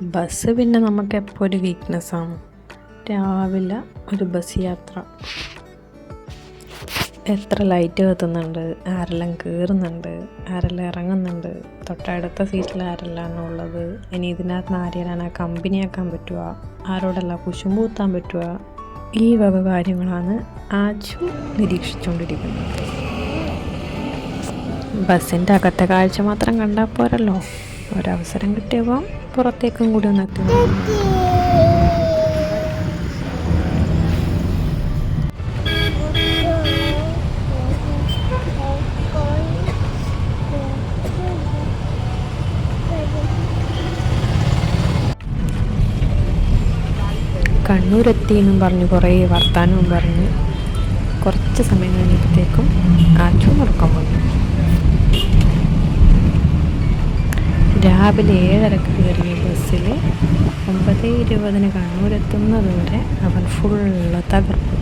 Bus പിന്നെ നമുക്ക് എപ്പോൾ ഒരു വീക്ക്നെസ്സാണ് രാവിലെ ഒരു ബസ് യാത്ര. എത്ര ലൈറ്റ് കത്തുന്നുണ്ട്? ആരെല്ലാം കയറുന്നുണ്ട് ആരെല്ലാം ഇറങ്ങുന്നുണ്ട്? തൊട്ടടുത്ത സീറ്റിൽ ആരെല്ലാം ഉള്ളത്? ഇനി ഇതിനകത്ത് നിന്ന് ആരെയാണ് കമ്പനിയാക്കാൻ പറ്റുക? ആരോടെല്ലാം കുശുമ്പൂത്താൻ പറ്റുക? ഈ വക കാര്യങ്ങളാണ് ആജു നിരീക്ഷിച്ചുകൊണ്ടിരിക്കുന്നത്. ബസ്സിന്റെ അകത്തെ കാഴ്ച മാത്രം കണ്ടാൽ പോരല്ലോ. ഒരവസരം കിട്ടിയപ്പോൾ പുറത്തേക്കും കൂടി ഒന്ന് എത്തി. കണ്ണൂരെത്തി എന്നും പറഞ്ഞ് കുറേ വർത്തമാനവും പറഞ്ഞ് കുറച്ച് സമയം കഴിഞ്ഞപ്പോഴത്തേക്കും രാവിലെ ഏഴരക്ക് കയറിയ ബസ്സിൽ ഒമ്പത് ഇരുപതിന് കണ്ണൂരെത്തുന്നത് വരെ അവൻ ഫുള്ള് തകർപ്പ്.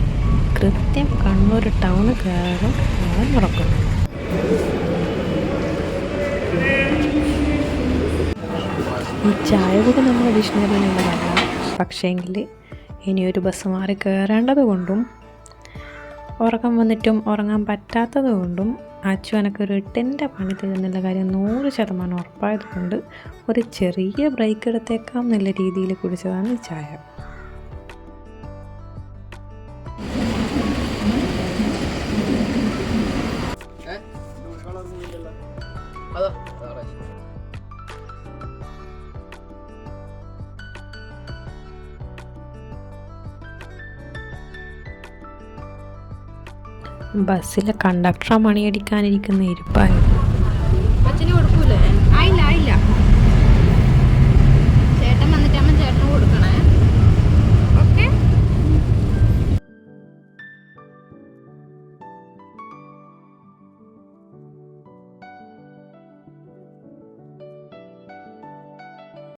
കൃത്യം കണ്ണൂർ ടൗൺ കയറും അവൻ മുറക്കുന്നു ഈ ചായ കൂടി നമ്മുടെ ഡിക്ഷണറിയിലുള്ളതല്ല പക്ഷേങ്കിൽ ഇനിയൊരു ബസ് മാറി കയറേണ്ടത് കൊണ്ടും ഉറക്കം വന്നിട്ടും ഉറങ്ങാൻ പറ്റാത്തത് കൊണ്ടും അച്ചു എനക്കൊരു എട്ടിന്റെ പണി തരുന്നുള്ള കാര്യം നൂറ് ശതമാനം ഉറപ്പായത് കൊണ്ട് ഒരു ചെറിയ ബ്രേക്ക് എടുത്തേക്കാം എന്നുള്ള രീതിയിൽ കുടിച്ചതാണ് ഈ ചായ. ബസ്സിലെ കണ്ടക്ടറെ മണിയടിക്കാനിരിക്കുന്ന ഇരിപ്പായിരുന്നു